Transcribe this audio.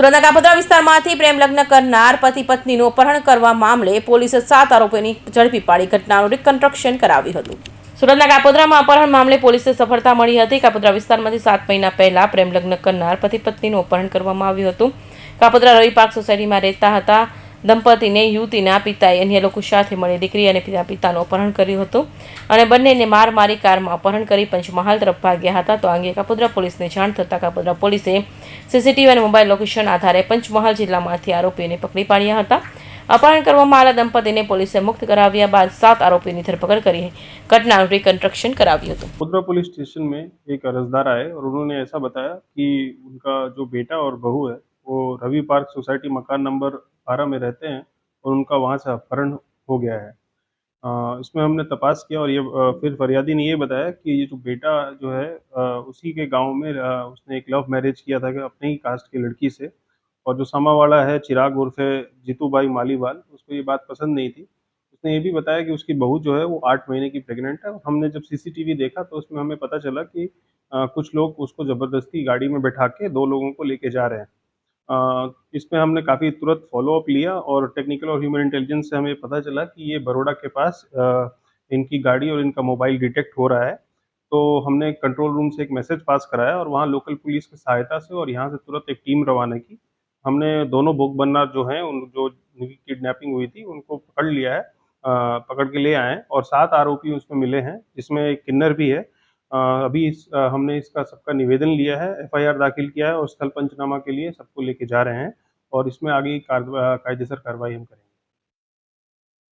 સુરતના કાપોદ્રા વિસ્તારમાંથી પ્રેમ લગ્ન કરનાર પતિ પત્નીનું અપહરણ કરવા મામલે પોલીસે સાત આરોપીની ઝડપી પાડી ઘટનાનું રિકન્સ્ટ્રક્શન કરાવ્યું હતું. સુરતના કાપોદ્રામાં અપહરણ મામલે પોલીસે સફળતા મળી હતી. કાપોદ્રા વિસ્તારમાંથી સાત મહિના પહેલા પ્રેમ લગ્ન કરનાર પતિ પત્નીનું અપહરણ કરવામાં આવ્યું હતું. કાપોદ્રા રવિ પાર્ક સોસાયટીમાં રહેતા હતા. દંપતીને યુવતીના પિતાએ અન્ય લોકો સાથે મળી દીકરી અને પિતા પિતાનું અપહરણ કર્યું હતું અને બંનેને માર મારી કારમાં અપહરણ કરી પંચમહાલ તરફ ભાગ્યા હતા તો આ અંગે કાપોદ્રા પોલીસને જાણ થતાં કાપોદ્રા પોલીસે સીસીટીવી અને મોબાઈલ લોકેશન આધારે પંચમહાલ જિલ્લામાંથી આરોપીઓને પકડી પાડ્યા હતા અપહરણ કરવામાં આવેલા દંપતીને પોલીસે મુક્ત કરાવ્યા બાદ સાત આરોપીની ધરપકડ કરી ઘટનાનું રિકન્સ્ટ્રક્શન કરાવ્યું હતું मुद्रा पुलिस स्टेशन में एक अर्जदार आए और उन्होंने ऐसा बताया कि उनका जो बेटा और बहू है वो रवि पार्क सोसाइटी मकान नंबर बारह में रहते हैं और उनका वहाँ से अपहरण हो गया है। इसमें हमने तपास किया और ये फिर फरियादी ने ये बताया कि ये जो बेटा जो है उसी के गाँव में उसने एक लव मैरिज किया था कि अपने ही कास्ट की लड़की से और जो सामा वाला है चिराग उर्फे जीतू भाई मालीवाल, उसको ये बात पसंद नहीं थी। उसने ये भी बताया कि उसकी बहू जो है वो आठ महीने की प्रेग्नेंट है हमने जब सीसीटीवी देखा तो उसमें हमें पता चला कि कुछ लोग उसको ज़बरदस्ती गाड़ी में बैठा के दो लोगों को लेके जा रहे हैं। इसमें हमने काफ़ी तुरंत फॉलोअप लिया और टेक्निकल और ह्यूमन इंटेलिजेंस से हमें पता चला कि ये बड़ोड़ा के पास इनकी गाड़ी और इनका मोबाइल डिटेक्ट हो रहा है। तो हमने कंट्रोल रूम से एक मैसेज पास कराया और वहाँ लोकल पुलिस की सहायता से और यहाँ से तुरंत एक टीम रवाना की। हमने दोनों भोग बनना जो हैं, उन, जो किडनैपिंग हुई थी, उनको पकड़ लिया है पकड़ के ले आए और सात आरोपी उसमें मिले हैं, जिसमें एक किन्नर भी है अभी इस, हमने इसका सबका निवेदन लिया है एफआईआर दाखिल किया है और स्थल पंचनामा के लिए सबको लेके जा रहे हैं और इसमें आगे कायदेसर कार्रवाई हम करेंगे।